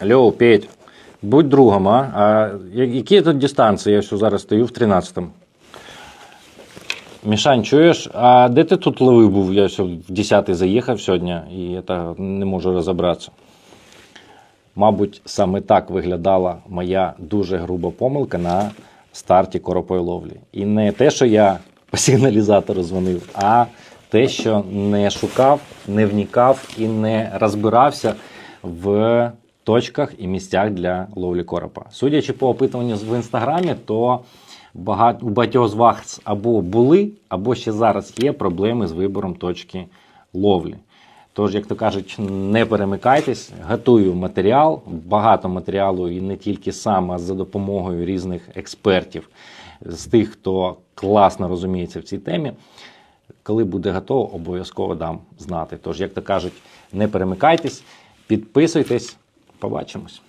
Алло, Петь, будь другом, а? а які тут дистанції? Я що зараз стою в 13-му. Мішань, чуєш, а де ти тут ловив був? Я що в 10-й заїхав сьогодні і я та не можу розібратися. Мабуть, саме так виглядала моя дуже груба помилка на старті коропої ловлі. І не те, що я по сигналізатору дзвонив, а те, що не шукав, не вникав і не розбирався в точках і місцях для ловлі коропа. Судячи по опитуванню в інстаграмі, то багато, у багатьох з вас або були, або ще зараз є проблеми з вибором точки ловлі. Тож, як то кажуть, не перемикайтесь, готую матеріал, багато матеріалу і не тільки сам, а за допомогою різних експертів, з тих, хто класно розуміється в цій темі. Коли буде готово, обов'язково дам знати. Тож, як то кажуть, не перемикайтесь, підписуйтесь, побачимось.